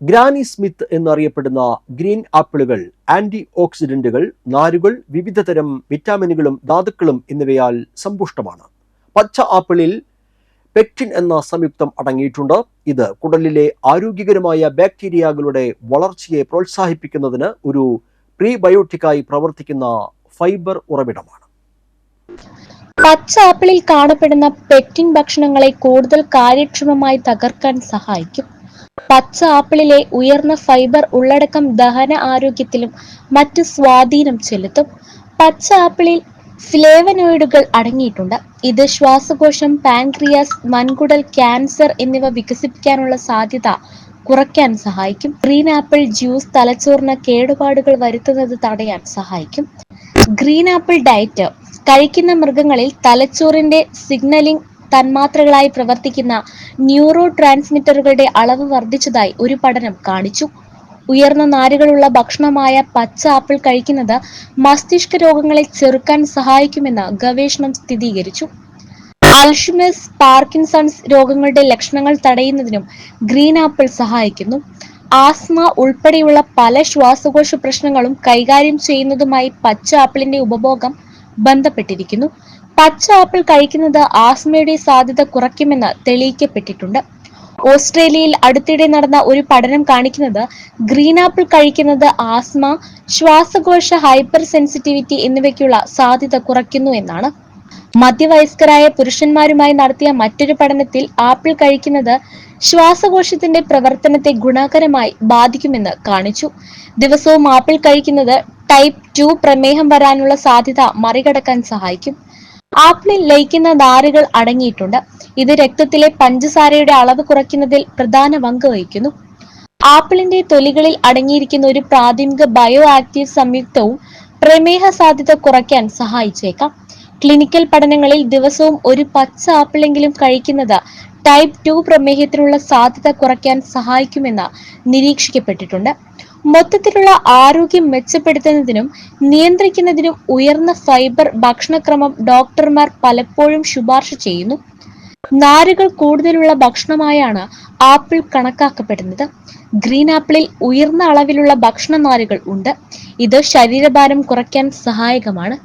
Granny Smith എന്നറിയപ്പെടുന്ന green ആപ്പിളുകൾ anti ഓക്സിഡന്റുകൾ നാരുകൾ വിവിധതരം വിറ്റാമിനുകളും ധാതുക്കളും എന്നിവയാൽ സമ്പുഷ്ടമാണ്. പച്ച ആപ്പിളിൽ പെക്റ്റിൻ എന്ന സംയുക്തം അടങ്ങിയിട്ടുണ്ട്. ഇത് കുടലിലെ ആരോഗ്യകരമായ ബാക്ടീരിയകളുടെ വളർച്ചയെ പ്രോത്സാഹിപ്പിക്കുന്നതിന് ഒരു പ്രീബയോട്ടിക്കായി പ്രവർത്തിക്കുന്ന ഫൈബർ ഉറവിടമാണ്. പച്ച ആപ്പിളിൽ കാണപ്പെടുന്ന പെക്റ്റിൻ ഭക്ഷണങ്ങളെ കൂടുതൽ കാര്യക്ഷമമായി തകർക്കാൻ സഹായിക്കും. പച്ച ആപ്പിളിലെ ഉയർന്ന ഫൈബർ ഉള്ളടക്കം ദഹന ആരോഗ്യത്തിലും മറ്റ് സ്വാധീനം ചെലുത്തും. പച്ച ആപ്പിളിൽ ഫ്ലേവനോയിഡുകൾ അടങ്ങിയിട്ടുണ്ട്. ഇത് ശ്വാസകോശം പാൻക്രിയാസ് മൺകുടൽ ക്യാൻസർ എന്നിവ വികസിപ്പിക്കാനുള്ള സാധ്യത കുറയ്ക്കാൻ സഹായിക്കും. ഗ്രീൻ ആപ്പിൾ ജ്യൂസ് തലച്ചോറിന് കേടുപാടുകൾ വരുത്തുന്നത് തടയാൻ സഹായിക്കും. ഗ്രീൻ ആപ്പിൾ ഡയറ്റ് കഴിക്കുന്ന മൃഗങ്ങളിൽ തലച്ചോറിന്റെ സിഗ്നലിംഗ് തന്മാത്രകളായി പ്രവർത്തിക്കുന്ന ന്യൂറോ ട്രാൻസ്മിറ്ററുകളുടെ അളവ് വർദ്ധിച്ചതായി ഒരു പഠനം കാണിച്ചു. ഉയർന്ന നാരുകളുള്ള ഭക്ഷണമായ പച്ച ആപ്പിൾ കഴിക്കുന്നത് മസ്തിഷ്ക രോഗങ്ങളെ ചെറുക്കാൻ സഹായിക്കുമെന്ന് ഗവേഷണം സ്ഥിരീകരിച്ചു. അൽഷിമസ് പാർക്കിൻസൺസ് രോഗങ്ങളുടെ ലക്ഷണങ്ങൾ തടയുന്നതിനും ഗ്രീൻ ആപ്പിൾ സഹായിക്കുന്നു. ആസ്മ ഉൾപ്പെടെയുള്ള പല ശ്വാസകോശ പ്രശ്നങ്ങളും കൈകാര്യം ചെയ്യുന്നതുമായി പച്ച ആപ്പിളിന്റെ ഉപഭോഗം ബന്ധപ്പെട്ടിരിക്കുന്നു. പച്ച ആപ്പിൾ കഴിക്കുന്നത് ആസ്മയുടെ സാധ്യത കുറയ്ക്കുമെന്ന് തെളിയിക്കപ്പെട്ടിട്ടുണ്ട്. ഓസ്ട്രേലിയയിൽ അടുത്തിടെ നടന്ന ഒരു പഠനം കാണിക്കുന്നത് ഗ്രീൻ ആപ്പിൾ കഴിക്കുന്നത് ആസ്മ ശ്വാസകോശ ഹൈപ്പർ സെൻസിറ്റിവിറ്റി എന്നിവയ്ക്കുള്ള സാധ്യത കുറയ്ക്കുന്നു എന്നാണ്. മധ്യവയസ്കരായ പുരുഷന്മാരുമായി നടത്തിയ മറ്റൊരു പഠനത്തിൽ ആപ്പിൾ കഴിക്കുന്നത് ശ്വാസകോശത്തിന്റെ പ്രവർത്തനത്തെ ഗുണകരമായി ബാധിക്കുമെന്ന് കാണിച്ചു. ദിവസവും ആപ്പിൾ കഴിക്കുന്നത് ടൈപ്പ് ടു പ്രമേഹം വരാനുള്ള സാധ്യത മറികടക്കാൻ സഹായിക്കും. ആപ്പിളിൽ ലയിക്കുന്ന നാരുകൾ അടങ്ങിയിട്ടുണ്ട്. ഇത് രക്തത്തിലെ പഞ്ചസാരയുടെ അളവ് കുറയ്ക്കുന്നതിൽ പ്രധാന പങ്ക് വഹിക്കുന്നു. ആപ്പിളിന്റെ തൊലികളിൽ അടങ്ങിയിരിക്കുന്ന ഒരു പ്രാഥമിക ബയോ ആക്റ്റീവ് സംയുക്തവും പ്രമേഹ സാധ്യത കുറയ്ക്കാൻ സഹായിച്ചേക്കാം. ക്ലിനിക്കൽ പഠനങ്ങളിൽ ദിവസവും ഒരു പച്ച ആപ്പിളെങ്കിലും കഴിക്കുന്നത് ടൈപ്പ് ടു പ്രമേഹത്തിനുള്ള സാധ്യത കുറയ്ക്കാൻ സഹായിക്കുമെന്ന് നിരീക്ഷിക്കപ്പെട്ടിട്ടുണ്ട്. മൊത്തത്തിലുള്ള ആരോഗ്യം മെച്ചപ്പെടുത്തുന്നതിനും നിയന്ത്രിക്കുന്നതിനും ഉയർന്ന ഫൈബർ ഭക്ഷണക്രമം ഡോക്ടർമാർ പലപ്പോഴും ശുപാർശ ചെയ്യുന്നു. നാരുകൾ കൂടുതലുള്ള ഭക്ഷണമായാണ് ആപ്പിൾ കണക്കാക്കപ്പെടുന്നത്. ഗ്രീൻ ആപ്പിളിൽ ഉയർന്ന അളവിലുള്ള ഭക്ഷണ നാരുകൾ ഉണ്ട്. ഇത് ശരീരഭാരം കുറയ്ക്കാൻ സഹായകമാണ്.